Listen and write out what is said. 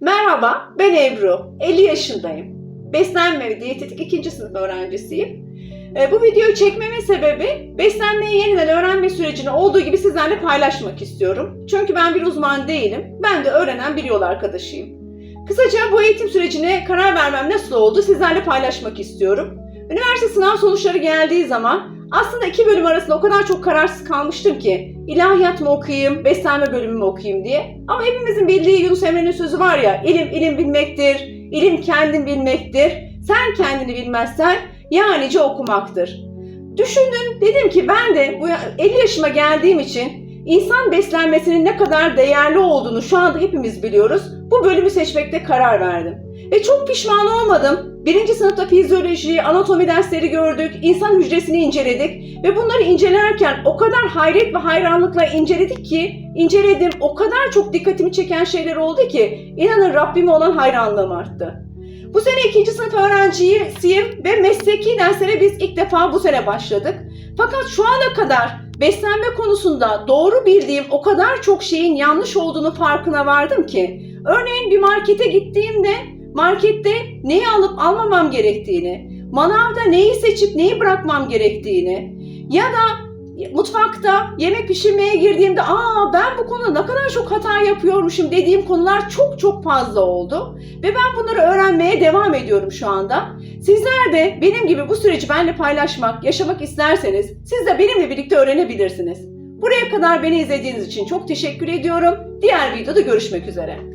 Merhaba, ben Ebru. 50 yaşındayım. Beslenme ve diyetetik ikinci sınıf öğrencisiyim. E, bu videoyu çekmemin sebebi beslenmeyi yeniden öğrenme sürecini olduğu gibi sizlerle paylaşmak istiyorum. Çünkü ben bir uzman değilim. Ben de öğrenen bir yol arkadaşıyım. Kısaca bu eğitim sürecine karar vermem nasıl oldu sizlerle paylaşmak istiyorum. Üniversite sınav sonuçları geldiği zaman aslında iki bölüm arasında o kadar çok kararsız kalmıştım ki ilahiyat mı okuyayım, beslenme bölümü mü okuyayım diye. Ama hepimizin bildiği Yunus Emre'nin sözü var ya, ilim ilim bilmektir, ilim kendin bilmektir. Sen kendini bilmezsen yanice okumaktır. Düşündüm, dedim ki ben de bu 50 yaşıma geldiğim için insan beslenmesinin ne kadar değerli olduğunu şu anda hepimiz biliyoruz. Bu bölümü seçmekte karar verdim. Ve çok pişman olmadım. Birinci sınıfta fizyoloji, anatomi dersleri gördük, insan hücresini inceledik ve bunları incelerken o kadar hayret ve hayranlıkla inceledik ki, inceledim, o kadar çok dikkatimi çeken şeyler oldu ki, inanın Rabbime olan hayranlığım arttı. Bu sene ikinci sınıf öğrencisiyim ve mesleki derslere biz ilk defa bu sene başladık. Fakat şu ana kadar beslenme konusunda doğru bildiğim o kadar çok şeyin yanlış olduğunu farkına vardım ki. Örneğin bir markete gittiğimde markette neyi alıp almamam gerektiğini, manavda neyi seçip neyi bırakmam gerektiğini ya da mutfakta yemek pişirmeye girdiğimde aa ben bu konuda ne kadar çok hata yapıyormuşum dediğim konular çok çok fazla oldu ve ben bunları öğrenmeye devam ediyorum şu anda. Sizler de benim gibi bu süreci benimle paylaşmak, yaşamak isterseniz siz de benimle birlikte öğrenebilirsiniz. Buraya kadar beni izlediğiniz için çok teşekkür ediyorum. Diğer videoda görüşmek üzere.